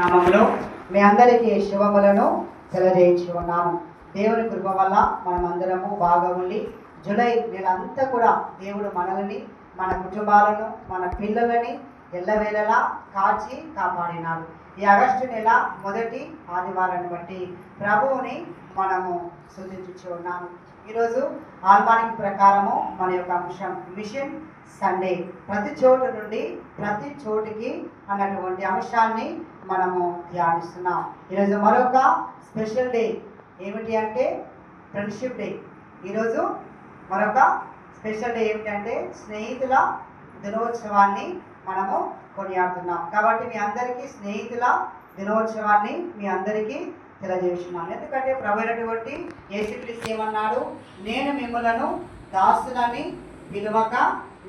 నామంలో మీ అందరికీ శుభములను తెలియజేయించి ఉన్నాము దేవుని కృప వల్ల మనం అందరము బాగా ఉండి జూలై నెల అంతా కూడా దేవుడు మనల్ని మన కుటుంబాలను మన పిల్లలని ఎల్లవేళలా కాచి కాపాడినాడు. ఈ ఆగస్టు నెల మొదటి ఆదివారాన్ని బట్టి ప్రభువుని మనము సూచించు ఉన్నాము ఈరోజు ఆల్మానిక్ ప్రకారము మన యొక్క అంశం మిషన్ సండే ప్రతి చోటు నుండి ప్రతి చోటికి అన్నటువంటి అంశాన్ని మనము ధ్యానిస్తున్నాం. ఈరోజు మరొక స్పెషల్ డే ఏమిటి అంటే ఫ్రెండ్షిప్ డే ఈరోజు మరొక స్పెషల్ డే ఏమిటంటే స్నేహితుల దినోత్సవాన్ని మనము కొనియాడుతున్నాం. కాబట్టి మీ అందరికీ స్నేహితుల దినోత్సవాన్ని మీ అందరికీ తెలియజేస్తున్నాను. ఎందుకంటే ప్రభుత్వటువంటి ఏసుక్రీస్తు ఏమన్నాడు? నేను మిమ్మలను దాసులని పిలవక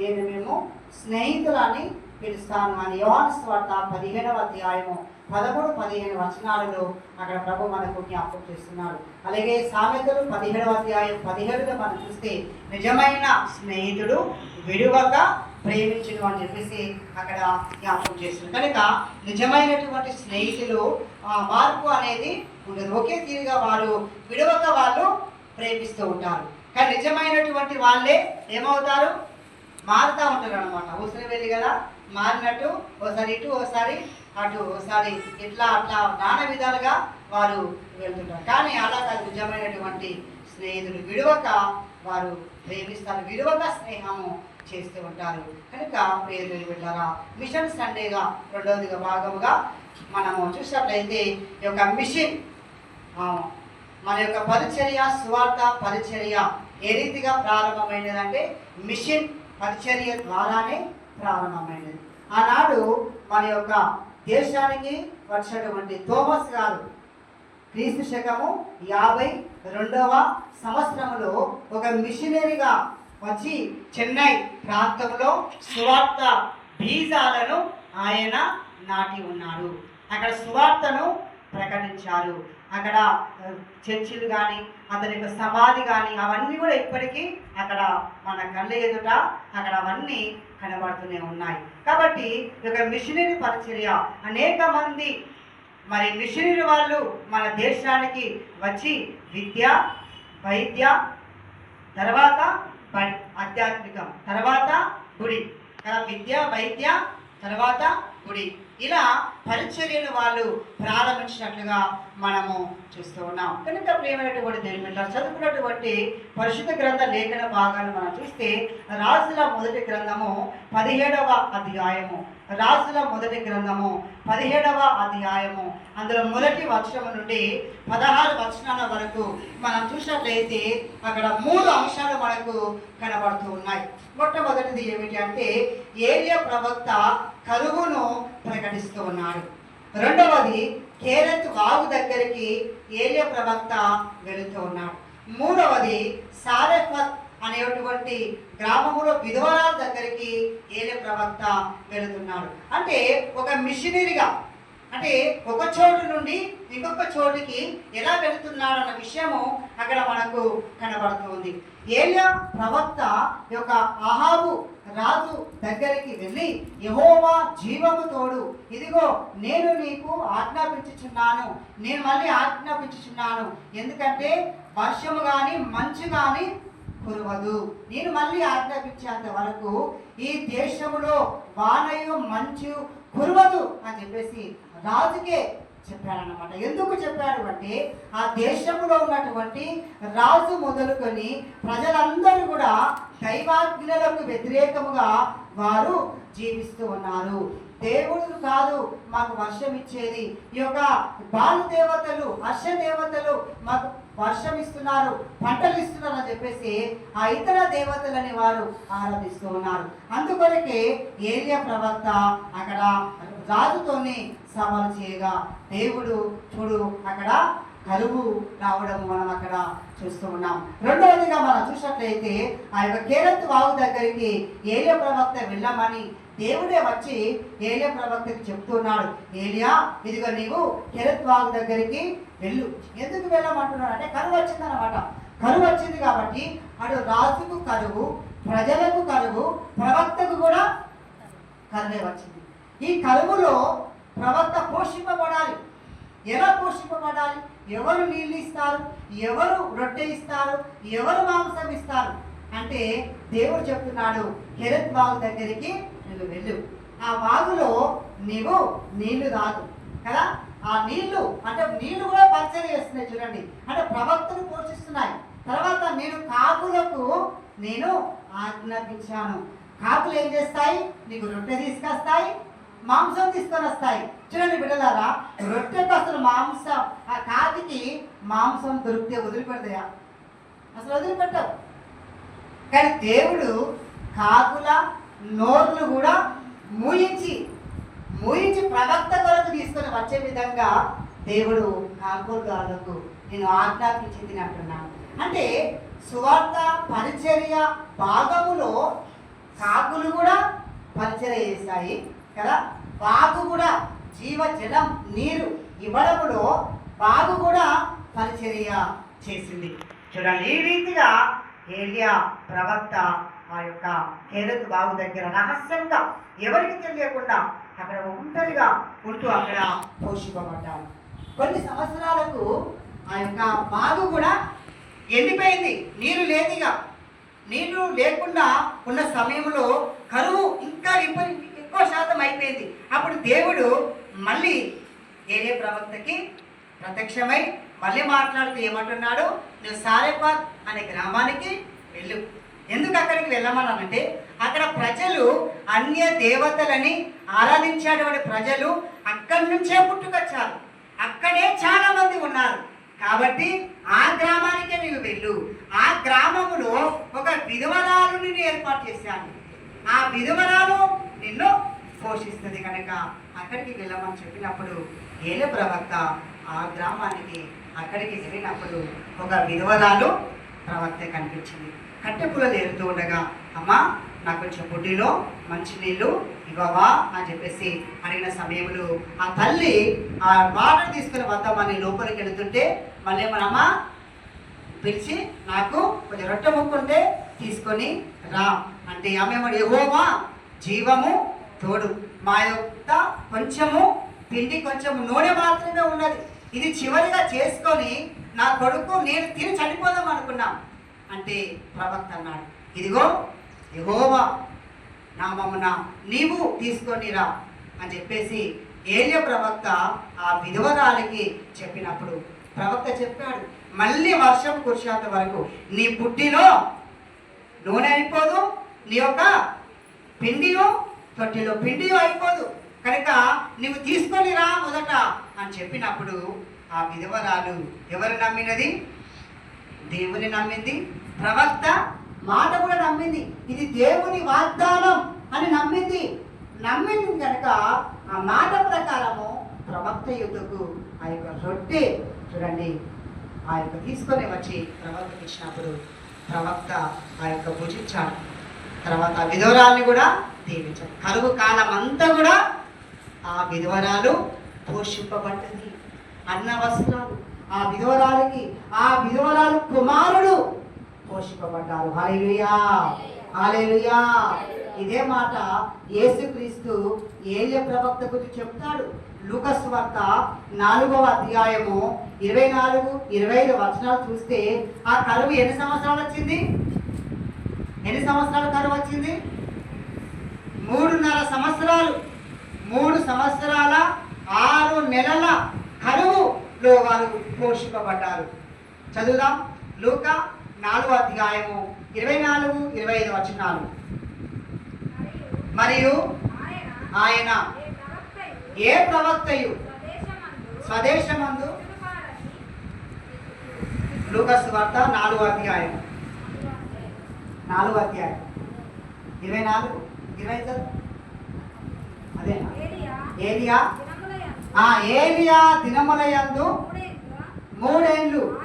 నేను మేము స్నేహితులని పిలుస్తాను అని యోహాను స్వార్థ పదిహేనవ అధ్యాయము పదమూడు పదిహేను వచనాలలో అక్కడ ప్రభు మనకు జ్ఞాపకం చేస్తున్నాడు. అలాగే సామెతలు పదిహేడవ అధ్యాయం పదిహేడులో మనం చూస్తే నిజమైన స్నేహితుడు విడువక ప్రేమించడం అని చెప్పేసి అక్కడ జ్ఞాపకం చేస్తుంది కనుక నిజమైనటువంటి స్నేహితులు మార్పు అనేది ఉండదు. ఒకే తీరుగా వారు విడవక వాళ్ళు ప్రేమిస్తూ ఉంటారు. కానీ నిజమైనటువంటి వాళ్ళే ఏమవుతారు? మారుతూ ఉంటారు అనమాట ఊసరి వెళ్ళి కదా? మారినట్టు ఓసారి ఇటు ఓసారి అటు ఓసారి ఇట్లా అట్లా నానా విధాలుగా వారు వెళ్తుంటారు. కానీ అలా కాదు. నిజమైనటువంటి స్నేహితులు విడవక వారు ప్రేమిస్తారు. విడవక స్నేహము చేస్తూ ఉంటారు. కనుక పేరు వెళ్ళారా మిషన్ సండేగా రెండవదిగా భాగముగా మనము చూసినట్లయితే ఈ యొక్క మిషన్ మన యొక్క పరిచర్య సువార్త పరిచర్య ఏ రీతిగా ప్రారంభమైనదంటే మిషన్ పరిచర్య ద్వారానే ప్రారంభమైనది. ఆనాడు మన యొక్క దేశానికి వచ్చినటువంటి థోమస్ గారు క్రీస్తు శకము యాభై రెండవ సంవత్సరంలో ఒక మిషనరీగా వచ్చి చెన్నై ప్రాంతంలో సువార్త బీజాలను ఆయన నాటి ఉన్నాడు అక్కడ సువార్తను ప్రకటించారు. అక్కడ చర్చిలు కానీ అతని యొక్క సమాధి కానీ అవన్నీ కూడా ఇప్పటికీ అక్కడ మన కళ్ళ ఎదుట అక్కడ అవన్నీ కనబడుతూనే ఉన్నాయి. కాబట్టి ఈ యొక్క మిషనరీ పరిచర్య అనేక మంది మరి మిషనరీ వాళ్ళు మన దేశానికి వచ్చి విద్య వైద్య తర్వాత బడి ఆధ్యాత్మికం తర్వాత గుడి. కదా విద్య వైద్య తర్వాత గుడి. ఇలా పరిచర్యలు వాళ్ళు ప్రారంభించినట్లుగా మనము చూస్తూ ఉన్నాం. కనుక ప్రియమైనటువంటి దేని మీద చదువుకున్నటువంటి పరిశుద్ధ గ్రంథ లేఖన భాగాన్ని మనం చూస్తే రాజుల మొదటి గ్రంథము పదిహేడవ అధ్యాయము. రాజుల మొదటి గ్రంథము పదిహేడవ అధ్యాయము. అందులో మొదటి వచనం నుండి పదహారు వచనాల వరకు మనం చూసినట్లయితే అక్కడ మూడు అంశాలు మనకు కనబడుతూ ఉన్నాయి. మొట్టమొదటిది ఏమిటి అంటే ఏలియా ప్రవక్త కరువును ప్రకటిస్తూ ఉన్నాడు. రెండవది కేరత్ ఆవు దగ్గరికి ఏలియ ప్రవక్త వెళుతూ ఉన్నాడు. మూడవది సారెఫత్ అనేటువంటి గ్రామంలో విధవరాల దగ్గరికి ఏలియ ప్రవక్త వెళుతున్నాడు. అంటే ఒక మిషనరీగా అంటే ఒక చోటు నుండి ఇంకొక చోటుకి ఎలా వెళుతున్నాడు అన్న విషయము అక్కడ మనకు కనబడుతుంది. ఏలియా ప్రవక్త యొక్క అహాబు రాజు దగ్గరికి వెళ్ళి యహోవా జీవము తోడు. ఇదిగో నేను నీకు ఆజ్ఞాపించుచున్నాను. నేను మళ్ళీ ఆజ్ఞాపించుచున్నాను. ఎందుకంటే వర్షము కానీ మంచు కానీ కురవదు. నేను మళ్ళీ ఆజ్ఞాపించేంత వరకు ఈ దేశంలో వానయు మంచు కురవదు అని చెప్పేసి రాజుకే చెప్పాడనమాట ఎందుకు చెప్పాడు అంటే ఆ దేశంలో ఉన్నటువంటి రాజు మొదలుకొని ప్రజలందరూ కూడా దైవాజ్ఞలకు వ్యతిరేకముగా వారు జీవిస్తూ ఉన్నారు. దేవుడు కాదు మాకు వర్షం ఇచ్చేది. ఈ యొక్క బాలు దేవతలు హర్ష దేవతలు మాకు వర్షం ఇస్తున్నారు పంటలు ఇస్తున్నారు అని చెప్పేసి ఆ ఇతర దేవతలని వారు ఆరాధిస్తూ ఉన్నారు. అందుకొరకే ఏలియా ప్రవక్త అక్కడ రాజుతోనే సవాలు చేయగా దేవుడు చూడు అక్కడ కరువు రావడం మనం అక్కడ చూస్తూ ఉన్నాం. రెండవదిగా మనం చూసినట్లయితే ఆ యొక్క కేరత్ వాగు దగ్గరికి ఏలియా ప్రవక్త వెళ్ళమని దేవుడే వచ్చి ఏలియా ప్రవక్తకి చెప్తున్నాడు ఏలియా ఇదిగో నీవు హెరత్వాగు దగ్గరికి వెళ్ళు. ఎందుకు వెళ్ళమంటున్నాడు అంటే కరువు వచ్చిందనమాట కరువు వచ్చింది కాబట్టి అటు రాజుకు కరువు ప్రజలకు కరువు ప్రవక్తకు కూడా కరువే వచ్చింది. ఈ కరువులో ప్రవక్త పోషింపబడాలి. ఎలా పోషింపబడాలి? ఎవరు నీళ్ళు ఇస్తారు? ఎవరు రొట్టె ఇస్తారు? ఎవరు మాంసం ఇస్తారు? అంటే దేవుడు చెప్తున్నాడు హెరత్ బాబు దగ్గరికి నువ్వు వెళ్ళు. ఆ వాగులో నీవు నీళ్ళు తాగు. కదా? ఆ నీళ్ళు అంటే నీళ్ళు కూడా పరిచయం చేస్తున్నాయి చూడండి. అంటే ప్రవక్తను పోషిస్తున్నాయి. తర్వాత నేను కాకులకు నేను ఆజ్ఞాపించాను. కాకులు ఏం చేస్తాయి? నీకు రొట్టె తీసుకొస్తాయి మాంసం తీసుకొని వస్తాయి. చూడండి బిడ్డలారా రొట్టెకు అసలు మాంసం ఆ కాకికి మాంసం దొరికితే వదిలిపెడతాయా? అసలు వదిలిపెట్టవు. కానీ దేవుడు కాకుల నోర్లు కూడా మూయించి మూయించి ప్రవక్త కొరకు తీసుకొని వచ్చే విధంగా దేవుడు కాకులకు నేను ఆజ్ఞాపించింది అంటున్నాను అంటే సువార్త పరిచర్య భాగములో కాకులు కూడా పరిచర్య చేశాయి కదా? బాగు కూడా జీవ జలం నీరు ఇవ్వడంలో బాగు కూడా పరిచర్య చేసింది. చూడండి ఈ రీతిగా ఏలియా ప్రవక్త ఆ యొక్క హేరత్ బాగు దగ్గర రహస్యంగా ఎవరికి తెలియకుండా అక్కడ ఒంటరిగా ఉంటూ అక్కడ పోషింపబడ్డారు కొన్ని సంవత్సరాలకు ఆ యొక్క బాగు కూడా ఎండిపోయింది. నీరు లేదిగా నీళ్ళు లేకుండా ఉన్న సమయంలో కరువు ఇంకా ఎక్కువ శాతం అయిపోయింది. అప్పుడు దేవుడు మళ్ళీ ఏరే ప్రవక్తకి ప్రత్యక్షమై మళ్ళీ మాట్లాడుతూ ఏమంటున్నాడు? నువ్వు సారేపాత్ అనే గ్రామానికి వెళ్ళు. ఎందుకు అక్కడికి వెళ్ళమన్నానంటే అక్కడ ప్రజలు అన్య దేవతలని ఆరాధించేటువంటి ప్రజలు అక్కడి నుంచే పుట్టుకొచ్చారు. అక్కడే చాలా మంది ఉన్నారు. కాబట్టి ఆ గ్రామానికే నీవు వెళ్ళు. ఆ గ్రామములో ఒక విధవరాలు నేను ఏర్పాటు చేశాను. ఆ విధవరాలు నిన్ను పోషిస్తుంది కనుక అక్కడికి వెళ్ళమని చెప్పినప్పుడు ఏలే ప్రవక్త ఆ గ్రామానికి అక్కడికి వెళ్ళినప్పుడు ఒక విధవరాలు ప్రవక్త కనిపించింది. కట్టె పుల్లలు ఏరుతూ ఉండగా అమ్మా నాకు కొంచెం బుడ్డిలో మంచినీళ్ళు ఇవ్వవా? అని చెప్పేసి అడిగిన సమయంలో ఆ తల్లి ఆ వాటర్ తీసుకుని వద్దామని లోపలికి వెళుతుంటే మళ్ళీ మనమ్మ పిలిచి నాకు కొంచెం రొట్టె ముక్కుంటే తీసుకొని రా. అంటే ఆమె యహోవా జీవము తోడు. మా యొక్క కొంచెము పిండి కొంచెం నూనె మాత్రమే ఉన్నది. ఇది చివరిగా చేసుకొని నా కొడుకు నేను తిని చనిపోదాం అనుకున్నాం. అంటే ప్రవక్త అన్నాడు ఇదిగో యహోవా నామమున నీవు తీసుకొని రా అని చెప్పేసి ఏలియ ప్రవక్త ఆ విధవరాలకి చెప్పినప్పుడు ప్రవక్త చెప్పాడు మళ్ళీ వర్షం కురిసేంత వరకు నీ పుట్టిలో నూనె అయిపోదు నీ యొక్క పిండియో తొట్టిలో పిండియో అయిపోదు. కనుక నువ్వు తీసుకొని రా మొదట అని చెప్పినప్పుడు ఆ విధవరాలు ఎవరు నమ్మినది? దేవుని నమ్మింది. ప్రవక్త మాట కూడా నమ్మింది. ఇది దేవుని వాగ్దానం అని నమ్మింది. నమ్మింది కనుక ఆ మాట ప్రకారము ప్రవక్త యుద్ధకు ఆ యొక్క రొట్టె చూడండి ఆ యొక్క తీసుకొని వచ్చి ప్రవక్తకి ఇచ్చినప్పుడు ప్రవక్త ఆ యొక్క భుజించాడు. తర్వాత ఆ విధవరాల్ని కూడా దీవించాడు. కరువు కాలం అంతా కూడా ఆ విధవరాలు పోషింపబడ్డది. అన్న వస్త్రాలు ఆ విధవరాలకి ఆ విధవరాలు కుమారుడు పోషింపబడ్డారు. హాలేలుయా హాలేలుయా ఇదే మాట యేసుక్రీస్తు ఏలియ ప్రవక్త గురించి చెప్తాడు. లూకస్ వార్త నాలుగవ అధ్యాయము ఇరవై నాలుగు ఇరవై ఐదు వచనాలు చూస్తే ఆ కరువు ఎన్ని సంవత్సరాలు వచ్చింది? ఎన్ని సంవత్సరాల కరువు వచ్చింది? మూడున్నర సంవత్సరాలు. మూడు సంవత్సరాల ఆరు నెలల కరువులో వారు ఉద్ఘోషింపబడ్డారు. చదువుదాం. లూక నాలుగు అధ్యాయము ఇరవై నాలుగు ఇరవై ఐదు వచనాలు. మరియు ఆయన ఏ ప్రవక్తయు? స్వదేశమందు? లూకస్ వార్త నాలుగు అధ్యాయం నాలుగు అధ్యాయం. ఇరవై నాలుగు ఇరవై ఐదు? అదేనా? ఏరియా ఆ ఏలియా దినములయందు మూడేళ్ళు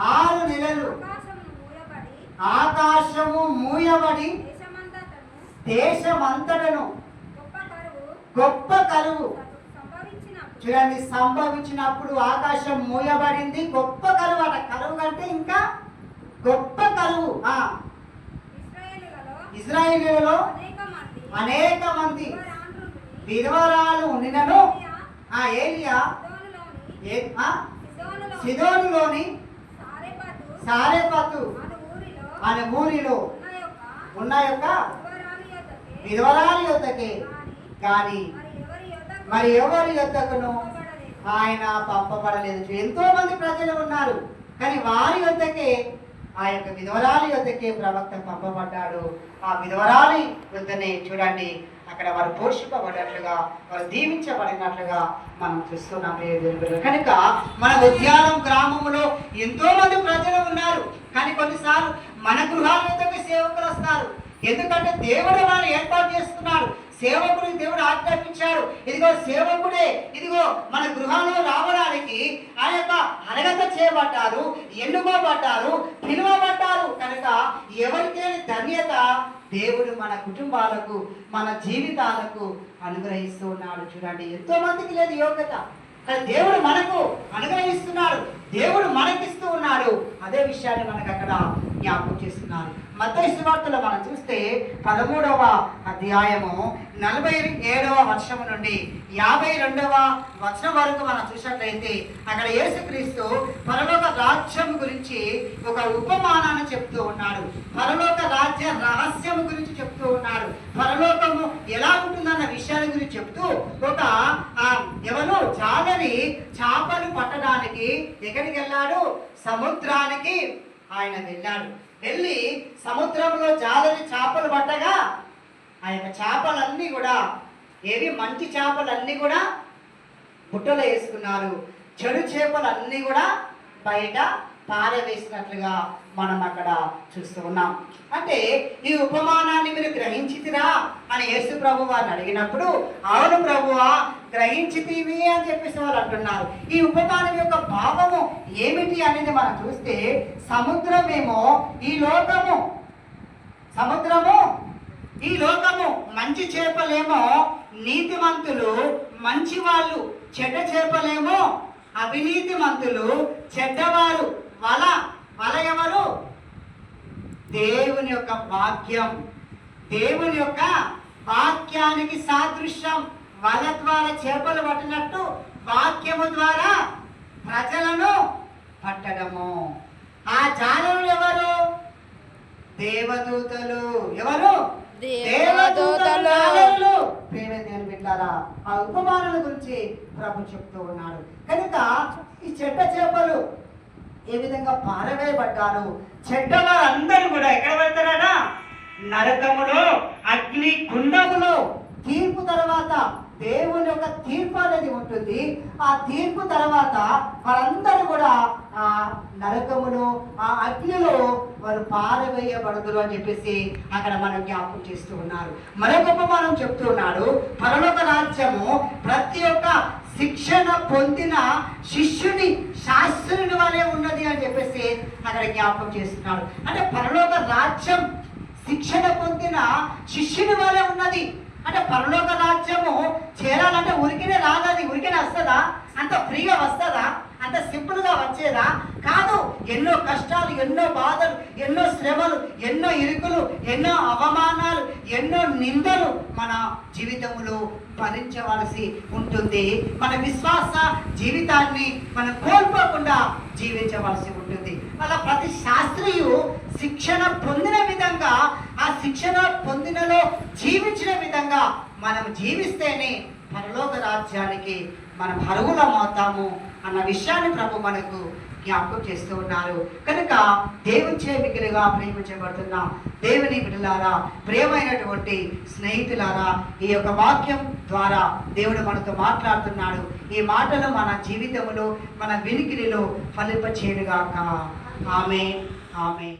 ఆరు నెలలు. ఆకాశము మూయబడి దేశమంతటను గొప్ప కరువు. చూడండి సంభవించినప్పుడు ఆకాశం మూయబడింది. గొప్ప కరువు అట. కరువు కంటే ఇంకా గొప్ప కరువు. ఆ. ఇజ్రాయేలీలలో అనేక మంది విధవరాలు ఉండినను. ఆ ఏలియా సిదోనులోని. సారెపతు. అను ఊరిలో ఉన్న యొక్క విధవరాలి యొద్దకి. గాని కానీ మరి ఎవరి యొద్దకును. ఆయన పంపబడలేదు. ఎంతో మంది ప్రజలు ఉన్నారు. కానీ వారి యొద్దకే ఆ యొక్క విధవరాలి యొద్దకే ప్రవక్త పంపబడ్డాడు. ఆ విధవరాలి యొద్దనే చూడండి అక్కడ వారు పోషింపబడినట్లుగా వారు దీవించబడినట్లుగా మనం చూస్తున్నాం. ప్రియ కనుక మన ఉద్యానం గ్రామంలో ఎంతో మంది ప్రజలు ఉన్నారు. కానీ కొన్నిసార్లు మన గృహాల యొద్దకు సేవకులు వస్తారు. ఎందుకంటే దేవుడు మనం ఏర్పాటు చేసుకున్నాడు సేవకుడిని దేవుడు ఆజ్ఞాపించాడు. ఇదిగో సేవకుడే ఇదిగో మన గృహంలో రావడానికి చేయబడ్డారు ఎన్నుకోబడ్డారు పిలువబడ్డారు కనుక ఎవరికైనా ధన్యత దేవుడు మన కుటుంబాలకు మన జీవితాలకు అనుగ్రహిస్తూ ఉన్నాడు. చూడండి ఎంతో మందికి లేదు యోగ్యత కానీ దేవుడు మనకు అనుగ్రహిస్తున్నాడు. దేవుడు మనకిస్తూ ఉన్నాడు. అదే విషయాన్ని మనకు అక్కడ జ్ఞాపకం చేస్తున్నారు మత సువార్తలో మనం చూస్తే పదమూడవ అధ్యాయము నలభై ఏడవ వర్షము నుండి యాభై రెండవ వచనం వరకు మనం చూసినట్లయితే అక్కడ యేసుక్రీస్తు పరలోక రాజ్యం గురించి ఒక ఉపమానాన్ని చెప్తూ ఉన్నాడు. పరలోక రాజ్య రహస్యం గురించి చెప్తూ ఉన్నాడు. పరలోకము ఎలా ఉంటుందన్న విషయాల గురించి చెప్తూ ఒక ఎవరో ఎవరు జాలని చేపలు పట్టడానికి ఎక్కడికి వెళ్ళాడు? సముద్రానికి ఆయన వెళ్ళాడు. వెళ్ళి సముద్రంలో జాలని చేపలు పట్టగా ఆ యొక్క చేపలన్నీ కూడా ఏవి మంచి చేపలన్నీ కూడా బుట్టలో వేసుకున్నారు. చెడు చేపలన్నీ కూడా బయట పారవేసినట్లుగా మనం అక్కడ చూస్తూ ఉన్నాం. అంటే ఈ ఉపమానాన్ని మీరు గ్రహించితిరా అని యేసు ప్రభు వారిని అడిగినప్పుడు అవును ప్రభువా గ్రహించితివి అని చెప్పేసి వాళ్ళు అంటున్నారు. ఈ ఉపమానం యొక్క భావము ఏమిటి అనేది మనం చూస్తే సముద్రమేమో ఈ లోకము. సముద్రము ఈ లోకము. మంచి చేపలేమో నీతిమంతులు మంచి వాళ్ళు. చెడ్డ చేపలేమో అవినీతిమంతులు చెడ్డవారు. వల. వల ఎవరు దేవుని యొక్క వాక్యం. దేవుని యొక్క వాక్యానికి సాదృశ్యం. వల ద్వారా చేపలు పట్టినట్టు వాక్యము ద్వారా ప్రజలను పట్టడము. ఆ జాలరులు ఎవరు? దేవదూతలు. ఎవరు? దేవదూతలు. ఆ ఉపమానాల గురించి ప్రభు చెప్తూ ఉన్నాడు. కనుక ఈ చెడ్డ చేపలు ఏ విధంగా పారవేయబడ్డారు? చెడ్డవారందరూ కూడా ఎక్కడ పెడతారట నరకములో అగ్ని కుండములో తీర్పు తర్వాత దేవుని యొక్క తీర్పు అనేది ఉంటుంది. ఆ తీర్పు తర్వాత వారందరూ కూడా ఆ నరకములో ఆ అగ్నిలో వారు పారవేయబడదురు అని చెప్పేసి అక్కడ మనం జ్ఞాపకం చేస్తూ ఉన్నారు. మరొక మనం చెప్తూ ఉన్నాడు. పరలోక రాజ్యము ప్రతి ఒక్క శిక్షణ పొందిన శిష్యుని శాస్త్రుని వలె ఉన్నది అని చెప్పేసి అక్కడ జ్ఞాపకం చేస్తున్నాడు. అంటే పరలోక రాజ్యం శిక్షణ పొందిన శిష్యుని వలె ఉన్నది. అంటే పరలోక రాజ్యము చేరాలంటే ఉరికినే రాదది ఉరికినే వస్తుందా? అంత ఫ్రీగా వస్తుందా? అంత సింపుల్గా వచ్చేదా? కాదు ఎన్నో కష్టాలు ఎన్నో బాధలు ఎన్నో శ్రమలు ఎన్నో ఇరుకులు ఎన్నో అవమానాలు ఎన్నో నిందలు మన జీవితంలో భరించవలసి ఉంటుంది. మన విశ్వాస జీవితాన్ని మనం కోల్పోకుండా జీవించవలసి ఉంటుంది. అలా ప్రతి శాస్త్రీయు శిక్షణ పొందిన విధంగా ఆ శిక్షణ పొందినలో విధంగా మనం జీవిస్తేనే పరలోక రాజ్యానికి మనం అర్హులం అవుతాము అన్న విషయాన్ని ప్రభు మనకు జ్ఞాపకం చేస్తూ ఉన్నారు. కనుక దేవుని చే మిగిలిగా ప్రేమించబడుతున్న దేవుని బిడ్డలారా ప్రేమైనటువంటి స్నేహితులారా ఈ యొక్క వాక్యం ద్వారా దేవుడు మనతో మాట్లాడుతున్నాడు. ఈ మాటలు మన జీవితంలో మన వినికిడిలో ఫలింపచేయుగాక ఆమె ఆమె